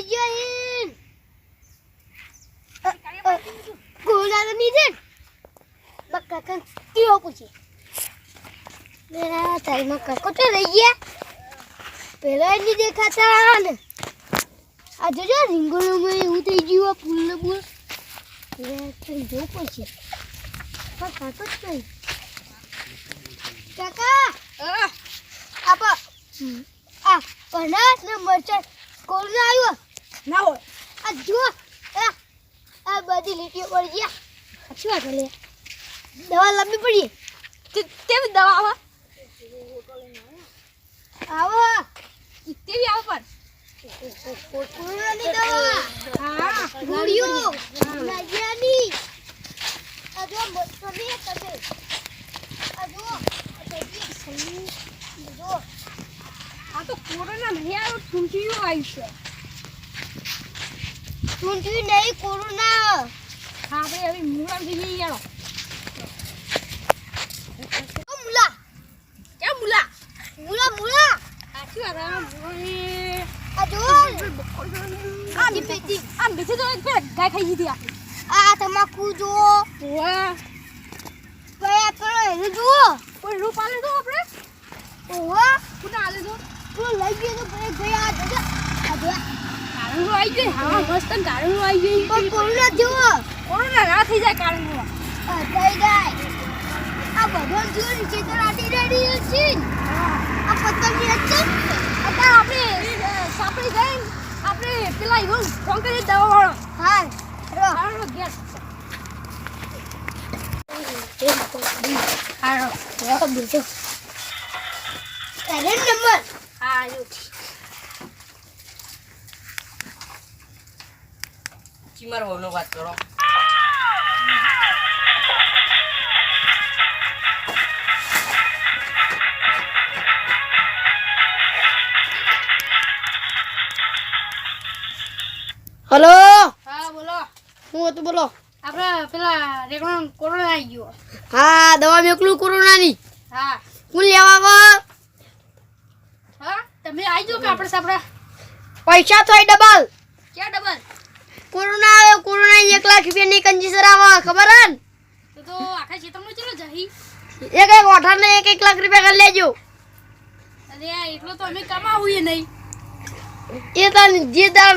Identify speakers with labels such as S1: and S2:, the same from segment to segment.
S1: આવી ગયા હિન કોરોના તો નહીં છે ને? બસ કાકા કેવો પૂછી મેરા તારીમાં કાકો તો રહી ગયા પેલા એની દેખાતા ને આ જોજો રીંગણોમાં એવું થઈ ગયું આ ફૂલ ને ફૂલ એટલે જોવું પડશે પણ કાકો જ નહીં કાકા આપ આ પનાસ ને મરચાં કોરોના આવ્યો
S2: ના હોય.
S1: આ જો આ આ બધી લીટીઓ પડી ગયા શું વાત લે દવા લાંબી પડી.
S2: તે કેવી દવા આવે.
S1: આવો.
S2: કેવી આવો પણ
S1: કોરોનાની દવા.
S2: હા.
S1: ગોળીઓ નાજિયાની આ જો તમે તમે. આ જો આ
S2: તો કોરોના નહીં આવ્યો ટૂંચીયું આવ્યું છે.
S1: ટૂંટી નહીં કોરોના.
S2: આપણે હવે મૂળા જઈએ યાર
S1: ઓ મુલા.
S2: કેમ મૂલા.
S1: મુલા મુલા.
S2: સાચી વાત આ મૂળાની
S1: આ જો.
S2: આમ બેઠી આમ બેઠી તો એક ગાય ખાઈ આપણી
S1: આ તમાકુ જો
S2: વાહ
S1: પયા પેલો એને જુઓ.
S2: કોઈ રૂપ આલે તો આપણે?
S1: ઓહો.
S2: કોને આલે તો?
S1: પેલો લઈ ગયો તો પછી ગયા આ જો
S2: કારણો આવી ગઈ હા મસ્ત કારણો આવી ગઈ
S1: પણ કોરોના જુઓ
S2: કોરોના ના થઈ જાય કારણો
S1: થઈ જાય. આ બધો જો નીચે તો રાતી રેડી છે આ પતંગ છે.
S2: અત્યારે આપણે સાપડી ગઈ આપણે પેલા ઈવન ફોન કરી દવા વાળો
S1: હા
S2: કારણો ગેસ કારણો
S1: બીજો. તારે નંબર.
S2: હા જો
S3: ચીમર વહુનો વાત કરો.
S1: હલો?
S2: હા બોલો.
S1: હું હતું બોલો.
S2: આપણે પેલા રેકોર્ડ કોરોના આવી ગયો.
S1: હા દવા મેકલું કોરોનાની.
S2: હા.
S1: હું લેવા આવો
S2: હા તમે આવી જાઓ કે આપણે સાપડા?
S1: પૈસા થાય ડબલ.
S2: ક્યાં ડબલ?
S1: કોરોના આવે કોરોના એક લાખ રૂપિયાની કંજીસર આવે ખબર હે
S2: તો તો આખા ક્ષેત્રમાં ચલો જહી.
S1: એક એક ઓઠાર ને એક એક લાખ રૂપિયા કરી લેજો.
S2: અરે આ એટલો તો અમે કમાવું નહીં.
S1: એ તાર જે તાર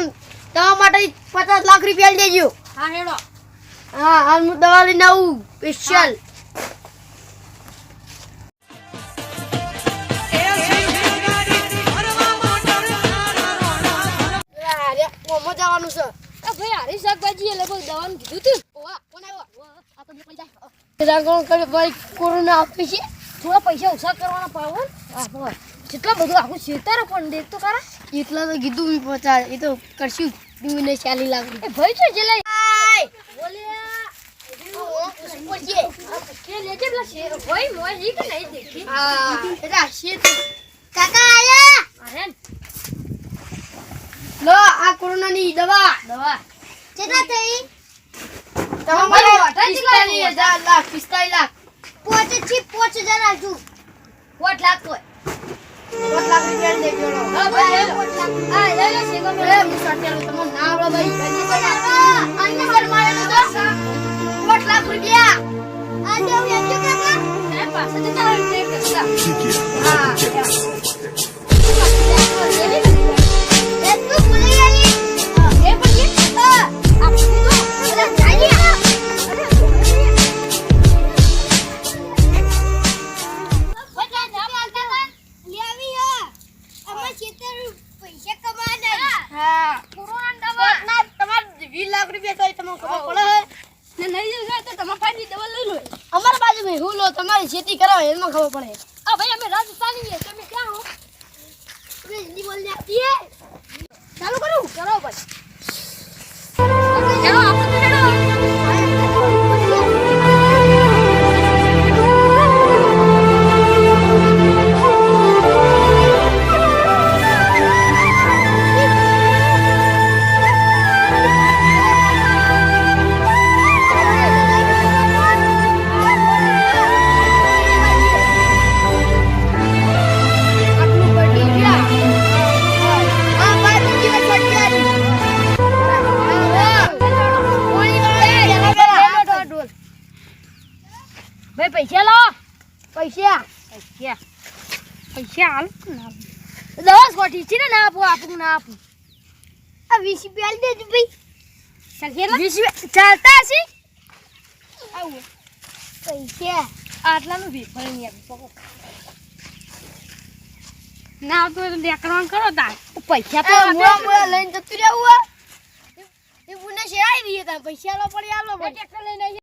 S1: તમારા માટે પચાસ લાખ રૂપિયા લેજો
S2: હા હેડો.
S1: હા હાલ હું દવા લઈને આવું સ્પેશિયલ જવાનું છે.
S2: ભાઈ હારી શાકભાજી એ લગભગ દવાનું કીધું તું?
S1: ઓવા કોણ આવ્યો? રાગણ કરે ભાઈ કોરોના આપે છે.
S2: થોડા પૈસા ઓછા કરવાના પાવો ને જેટલા બધું આખું છેતર પણ દેખતો ખરા.
S1: એટલા તો કીધું મેં એ તો કરશું. ને ચાલી લાખ
S2: એ ભાઈ છે. જે લઈ કે લેજે
S1: લો આ કોરોનાની દવા.
S2: દવા.
S1: કેટલા થઈ?
S2: તમારે અઢાર જેટલા
S1: પિસ્તાલીસ હજાર લાખ પિસ્તાલીસ લાખ. પોચ છી પોચ હજાર આજુ
S2: પોટ લાખ કોઈ
S1: પોચ લાખ રૂપિયા લો
S2: હા ભાઈ પોટ લાખ આ લે લે સેગો
S1: મે
S2: લે
S1: હું સાટેલો તમને ના આવડે ભાઈ અંજુ સર મારેલું તો? પોચ લાખ રૂપિયા. આ દેવ યજ્ઞ કાકા
S2: એ પાસે તે કરતા
S1: હા. તમને ખબર પડે
S2: ને નહીં જશે તો તમારા ફાઈની દવા લઈ લો.
S1: અમારા બાજુ હું લો તમારી ખેતી કરાવે એમાં ખબર પડે.
S2: આ ભાઈ અમે રાજસ્થાની તમે ક્યાં હો?
S1: તમે હિન્દી બોલને આપીએ
S2: કોઠી છે ને ના આપું આપું ના આપું.
S1: આ વીસ રૂપિયા દેજો ભાઈ.
S2: ચાલ કેટલા
S1: વીસ રૂપિયા ચાલતા હશે?
S2: આવું.
S1: પૈસા
S2: આટલાનું ભી ફળ નહીં આપી. ના આવતું તો દેખાડવાનું કરો તાર. પૈસા તો
S1: મોળા મોળા લઈને જતું રહેવું. એ પુને શેરાઈ દઈએ તાર. પૈસા લો પડી આલો
S2: ટ્રેક્ટર લઈને